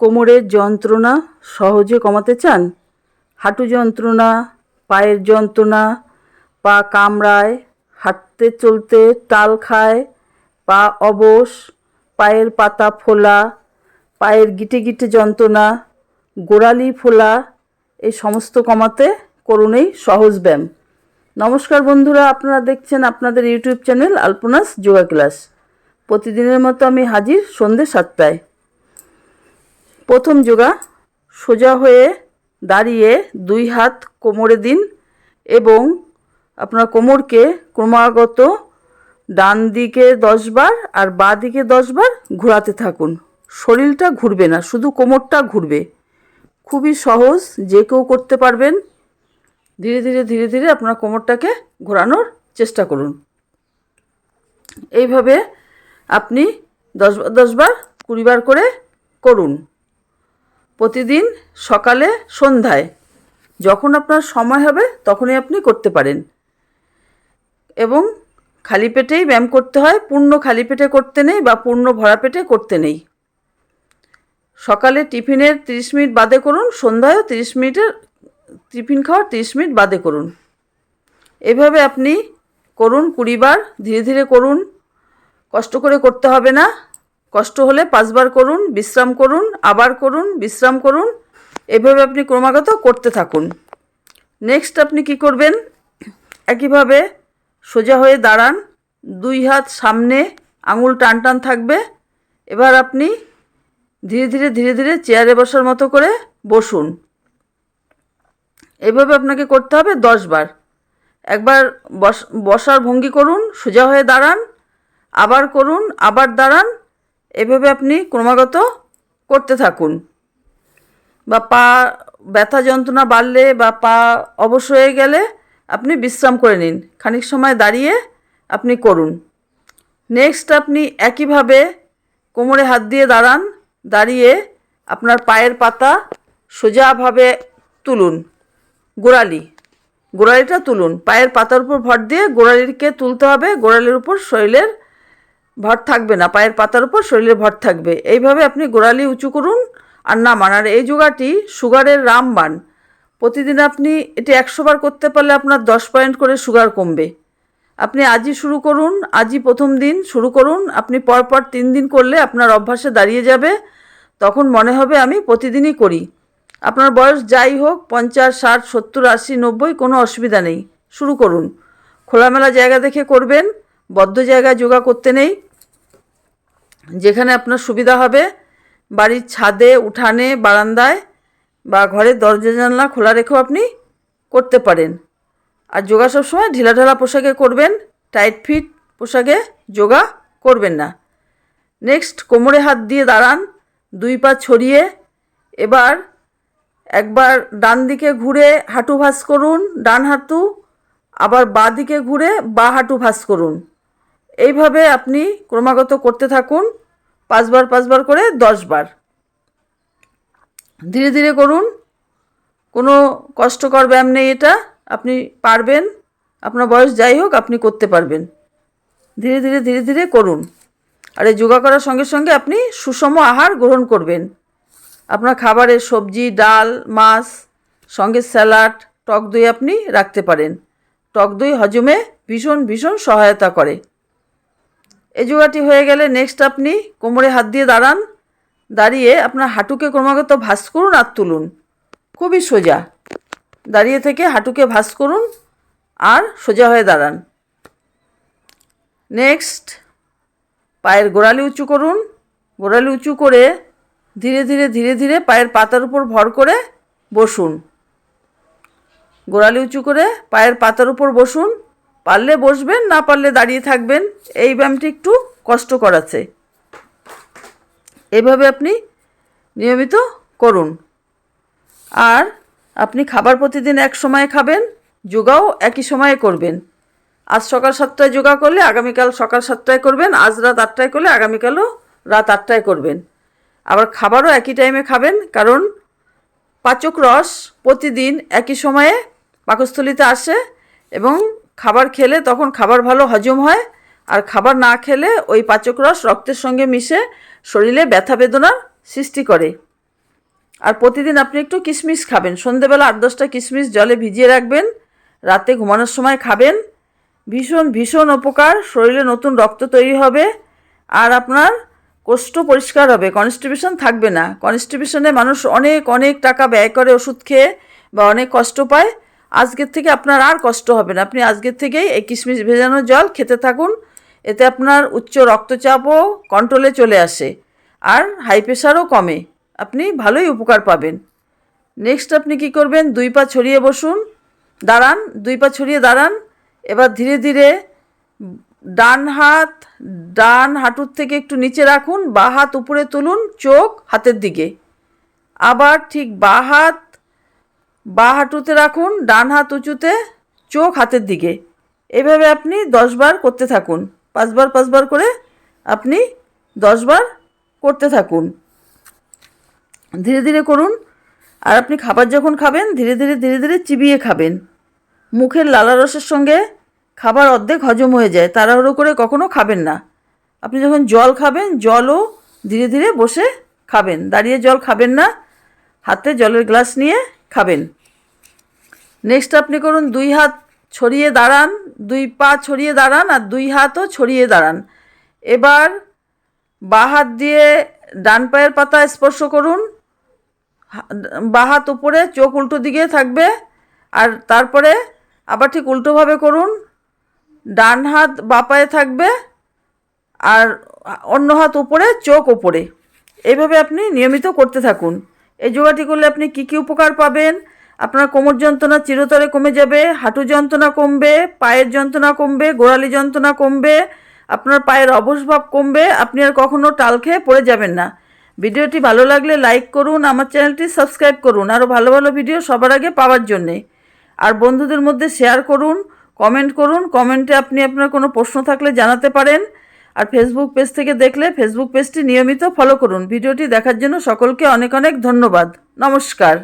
কোমরের যন্ত্রণা সহজে কমাতে চান? হাঁটু যন্ত্রণা, পায়ের যন্ত্রণা, পা কামড়ায়, হাঁটতে চলতে টাল খায়, পা অবশ, পায়ের পাতা ফোলা, পায়ের গিটে গিটে যন্ত্রণা, গোড়ালি ফোলা এই সমস্ত কমাতে করুন এই সহজ ব্যায়াম। নমস্কার বন্ধুরা, আপনারা দেখছেন আপনাদের YouTube channel Alpana's yoga class. প্রতিদিনের মতো আমি হাজির সন্ধ্যে সাতটায়। প্রথম যোগা সোজা হয়ে দাঁড়িয়ে দুই হাত কোমরে দিন এবং আপনার কোমরকে ক্রমাগত ডান দিকে দশবার আর বাঁ দিকে দশবার ঘোরাতে থাকুন। শরীরটা ঘুরবে না, শুধু কোমরটা ঘুরবে। খুবই সহজ, যে কেউ করতে পারবেন। ধীরে ধীরে ধীরে ধীরে আপনার কোমরটাকে ঘোরানোর চেষ্টা করুন। এইভাবে আপনি দশবার দশবার কুড়িবার করে করুন। প্রতিদিন সকালে সন্ধ্যায়। যখন আপনার সময় হবে, তখনই আপনি করতে পারেন। এবং খালি পেটেই ব্যায়াম করতে হয়, পূর্ণ খালি পেটে করতে নেই বা পূর্ণ ভরা পেটে করতে নেই। সকালে টিফিনের তিরিশ মিনিট বাদে করুন, সন্ধ্যায়ও তিরিশ মিনিটের টিফিন খাওয়ার তিরিশ মিনিট বাদে করুন। এভাবে আপনি করুন, কুড়িবার ধীরে ধীরে করুন। কষ্ট করে করতে হবে না। কষ্ট হলে পাঁচবার করুন, বিশ্রাম করুন, আবার করুন, বিশ্রাম করুন। এভাবে আপনি ক্রমাগত করতে থাকুন। নেক্সট আপনি কি করবেন? একইভাবে সোজা হয়ে দাঁড়ান। দুই হাত সামনে আঙুল টান টান থাকবে। এবার আপনি ধীরে ধীরে ধীরে ধীরে চেয়ারে বসার মতো করে বসুন। এভাবে আপনাকে করতে হবে দশ বার একবার বস, বসার ভঙ্গি করুন, সোজা হয়ে দাঁড়ান, আবার করুন, আবার দাঁড়ান। এভাবে আপনি ক্রমাগত করতে থাকুন। বা পা, ব্যথা যন্ত্রণা বাড়লে বা পা অবশ হয়ে গেলে আপনি বিশ্রাম করে নিন। খানিক সময় দাঁড়িয়ে আপনি করুন। নেক্সট আপনি একইভাবে কোমরে হাত দিয়ে দাঁড়ান, দাঁড়িয়ে আপনার পায়ের পাতা সোজাভাবে তুলুন। গোড়ালি, গোড়ালিটা তুলুন। পায়ের পাতার উপর ভর দিয়ে গোড়ালিকে তুলতে হবে। গোড়ালির উপর শরীরের ভর থাকবে না, পায়ের পাতার উপর শরীরে ভর থাকবে। এইভাবে আপনি গোড়ালি উঁচু করুন আর নামান। আর এই যোগাটি সুগারের রামবান প্রতিদিন আপনি এটি একশো বার করতে পারলে আপনার দশ পয়েন্ট করে সুগার কমবে। আপনি আজই শুরু করুন, আজই প্রথম দিন শুরু করুন। আপনি পরপর তিন দিন করলে আপনার অভ্যাসে দাঁড়িয়ে যাবে। তখন মনে হবে আমি প্রতিদিনই করি। আপনার বয়স যাই হোক, পঞ্চাশ, ষাট, সত্তর, আশি, নব্বই, কোনো অসুবিধা নেই। শুরু করুন। খোলামেলা জায়গা দেখে করবেন। বদ্ধ জায়গায় যোগা করতে নেই। যেখানে আপনার সুবিধা হবে, বাড়ির ছাদে, উঠানে, বারান্দায় বা ঘরের দরজা জানলা খোলা রেখেও আপনি করতে পারেন। আর যোগা সবসময় ঢিলাঢালা পোশাকে করবেন, টাইট ফিট পোশাকে যোগা করবেন না। নেক্সট, কোমরে হাত দিয়ে দাঁড়ান, দুই পা ছড়িয়ে, এবার একবার ডান দিকে ঘুরে হাঁটু ভাঁজ করুন, ডান হাঁটু, আবার বাঁ দিকে ঘুরে বা হাঁটু ভাঁজ করুন। এইভাবে আপনি ক্রমাগত করতে থাকুন, পাঁচবার পাঁচবার করে দশবার। ধীরে ধীরে করুন, কোনো কষ্টকর ব্যায়াম নেই এটা, আপনি পারবেন, আপনার বয়স যাই হোক আপনি করতে পারবেন। ধীরে ধীরে ধীরে ধীরে করুন। আর এই যোগা করার সঙ্গে সঙ্গে আপনি সুষম আহার গ্রহণ করবেন। আপনার খাবারে সবজি, ডাল, মাছ, সঙ্গে স্যালাড, টক দই আপনি রাখতে পারেন। টক দই হজমে ভীষণ ভীষণ সহায়তা করে। এই যোগাটি হয়ে গেলে নেক্সট আপনি কোমরে হাত দিয়ে দাঁড়ান। দাঁড়িয়ে আপনার হাঁটুকে ক্রমাগত ভাঁজ করুন আর তুলুন। খুবই সোজা। দাঁড়িয়ে থেকে হাঁটুকে ভাঁজ করুন আর সোজা হয়ে দাঁড়ান। নেক্সট পায়ের গোড়ালি উঁচু করুন। গোড়ালি উঁচু করে ধীরে ধীরে ধীরে ধীরে পায়ের পাতার উপর ভর করে বসুন। গোড়ালি উঁচু করে পায়ের পাতার উপর বসুন। পারলে বসবেন, না পারলে দাঁড়িয়ে থাকবেন, এই ব্যায়ামটি একটু কষ্ট করাচ্ছে। এভাবে আপনি নিয়মিত করুন। আর আপনি খাবার প্রতিদিন এক সময়ে খাবেন, যোগাও একই সময়ে করবেন। আজ সকাল সাতটায় যোগা করলে আগামীকাল সকাল সাতটায় করবেন, আজ রাত আটটায় করলে আগামীকালও রাত আটটায় করবেন। আবার খাবারও একই টাইমে খাবেন, কারণ পাচক রস প্রতিদিন একই সময়ে পাকস্থলিতে আসে এবং খাবার খেলে তখন খাবার ভালো হজম হয়, আর খাবার না খেলে ওই পাচক রস রক্তের সঙ্গে মিশে শরীরে ব্যথা বেদনার সৃষ্টি করে। আর প্রতিদিন আপনি একটু কিশমিশ খাবেন। সন্ধেবেলা আট দশটা কিশমিশ জলে ভিজিয়ে রাখবেন, রাতে ঘুমানোর সময় খাবেন। ভীষণ ভীষণ উপকার, শরীরে নতুন রক্ত তৈরি হবে, আর আপনার কোষ্ঠ পরিষ্কার হবে। কনস্টিপেশন থাকবে না। কনস্টিপেশনে মানুষ অনেক অনেক টাকা ব্যয় করে ওষুধ খেয়ে বা অনেক কষ্ট পায়। আজকের থেকে আপনার আর কষ্ট হবে না। আপনি আজকের থেকেই এই কিশমিশ ভেজানো জল খেতে থাকুন। এতে আপনার উচ্চ রক্তচাপও কন্ট্রোলে চলে আসে আর হাই প্রেশারও কমে। আপনি ভালোই উপকার পাবেন। নেক্সট আপনি কি করবেন? দুই পা ছড়িয়ে বসুন। দাঁড়ান, দুই পা ছড়িয়ে দাঁড়ান। এবার ধীরে ধীরে ডান হাত, ডান হাঁটুর থেকে একটু নিচে রাখুন। বা হাত উপরে তুলুন, চোখ হাতের দিকে। আবার ঠিক বা হাত বা হাঁটুতে রাখুন, ডান হাত উঁচুতে, চোখ হাতের দিকে। এভাবে আপনি দশবার করতে থাকুন। পাঁচবার পাঁচবার করে আপনি দশবার করতে থাকুন। ধীরে ধীরে করুন। আর আপনি খাবার যখন খাবেন, ধীরে ধীরে ধীরে ধীরে চিবিয়ে খাবেন। মুখের লালারসের সঙ্গে খাবার অর্ধেক হজম হয়ে যায়। তাড়াহুড়ো করে কখনো খাবেন না। আপনি যখন জল খাবেন, জলও ধীরে ধীরে বসে খাবেন। দাঁড়িয়ে জল খাবেন না। হাতে জলের গ্লাস নিয়ে খাবেন। নেক্সট আপনি করুন, দুই হাত ছড়িয়ে দাঁড়ান, দুই পা ছড়িয়ে দাঁড়ান আর দুই হাতও ছড়িয়ে দাঁড়ান। এবার বা হাত দিয়ে ডান পায়ের পাতা স্পর্শ করুন। বা হাত উপরে, চোখ উল্টো দিকে থাকবে আর তারপরে আবার ঠিক উল্টোভাবে করুন। ডান হাত বা পায়ে থাকবে আর অন্য হাত উপরে, চোখ ওপরে এইভাবে আপনি নিয়মিত করতে থাকুন। এই যোগাটি করলে আপনি কী কী উপকার পাবেন? আপনার কোমর যন্ত্রণা চিরতরে কমে যাবে, হাঁটু যন্ত্রণা কমবে, পায়ের যন্ত্রণা কমবে, গোড়ালি যন্ত্রণা কমবে, আপনার পায়ের অবসভাব কমবে, আপনি আর কখনও টাল খেয়ে পড়ে যাবেন না। ভিডিওটি ভালো লাগলে লাইক করুন, আমার চ্যানেলটি সাবস্ক্রাইব করুন। আরও ভালো ভালো ভিডিও সবার আগে পাওয়ার জন্যে। আর বন্ধুদের মধ্যে শেয়ার করুন, কমেন্ট করুন, কমেন্টে আপনি আপনার কোনো প্রশ্ন থাকলে জানাতে পারেন। আর ফেসবুক পেজ থেকে দেখলে ফেসবুক পেজটি নিয়মিত ফলো করুন। ভিডিওটি দেখার জন্য সকলকে অনেক অনেক ধন্যবাদ। নমস্কার।